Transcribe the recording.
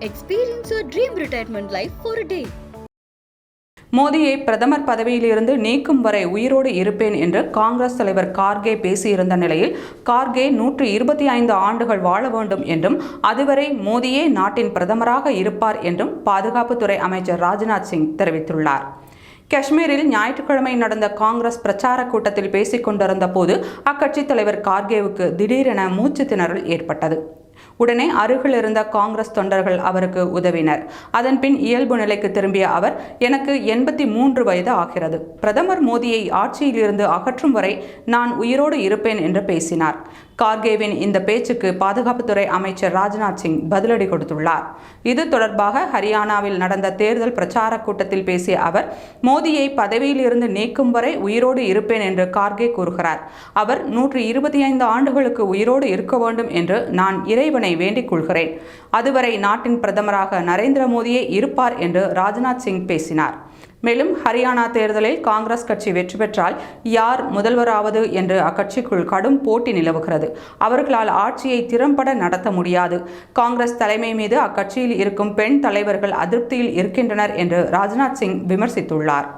Experience your dream retirement life for day மோடியை பிரதமர் பதவியிலிருந்து நீக்கும் வரை உயிரோடு இருப்பேன் என்று காங்கிரஸ் தலைவர் கார்கே பேசியிருந்த நிலையில் கார்கே நூற்று இருபத்தி ஐந்து ஆண்டுகள் வாழ வேண்டும் என்றும் அதுவரை மோடியே நாட்டின் பிரதமராக இருப்பார் என்றும் பாதுகாப்புத்துறை அமைச்சர் ராஜ்நாத் சிங் தெரிவித்துள்ளார். காஷ்மீரில் ஞாயிற்றுக்கிழமை நடந்த காங்கிரஸ் பிரச்சார கூட்டத்தில் பேசிக் கொண்டிருந்த போது அக்கட்சித் தலைவர் கார்கேவுக்கு திடீரென மூச்சு திணறல் ஏற்பட்டது. உடனே அருகில் இருந்த காங்கிரஸ் தொண்டர்கள் அவருக்கு உதவினர். அதன்பின் இயல்பு நிலைக்கு திரும்பிய அவர் எனக்கு எண்பத்தி மூன்று வயது ஆகிறது. பிரதமர் மோடியை ஆட்சியிலிருந்து அகற்றும் வரை நான் உயிரோடு இருப்பேன் என்று பேசினார். கார்கேவின் இந்த பேச்சுக்கு பாதுகாப்புத்துறை அமைச்சர் ராஜ்நாத் சிங் பதிலடி கொடுத்துள்ளார். இது தொடர்பாக ஹரியானாவில் நடந்த தேர்தல் பிரச்சார கூட்டத்தில் பேசிய அவர் மோடியை பதவியில் இருந்து நீக்கும் வரை உயிரோடு இருப்பேன் என்று கார்கே கூறுகிறார். அவர் நூற்றி இருபத்தி ஐந்து ஆண்டுகளுக்கு உயிரோடு இருக்க வேண்டும் என்று நான் இறை இறைவனை வேண்டிக் கொள்கிறேன். அதுவரை நாட்டின் பிரதமராக நரேந்திர மோடியே இருப்பார் என்று ராஜ்நாத் சிங் பேசினார். மேலும் ஹரியானா தேர்தலில் காங்கிரஸ் கட்சி வெற்றி பெற்றால் யார் முதல்வராவது என்று அக்கட்சிக்குள் கடும் போட்டி நிலவுகிறது. அவர்களால் ஆட்சியை திறம்பட நடத்த முடியாது. காங்கிரஸ் தலைமை மீது அக்கட்சியில் இருக்கும் பெண் தலைவர்கள் அதிருப்தியில் இருக்கின்றனர் என்று ராஜ்நாத் சிங் விமர்சித்துள்ளார்.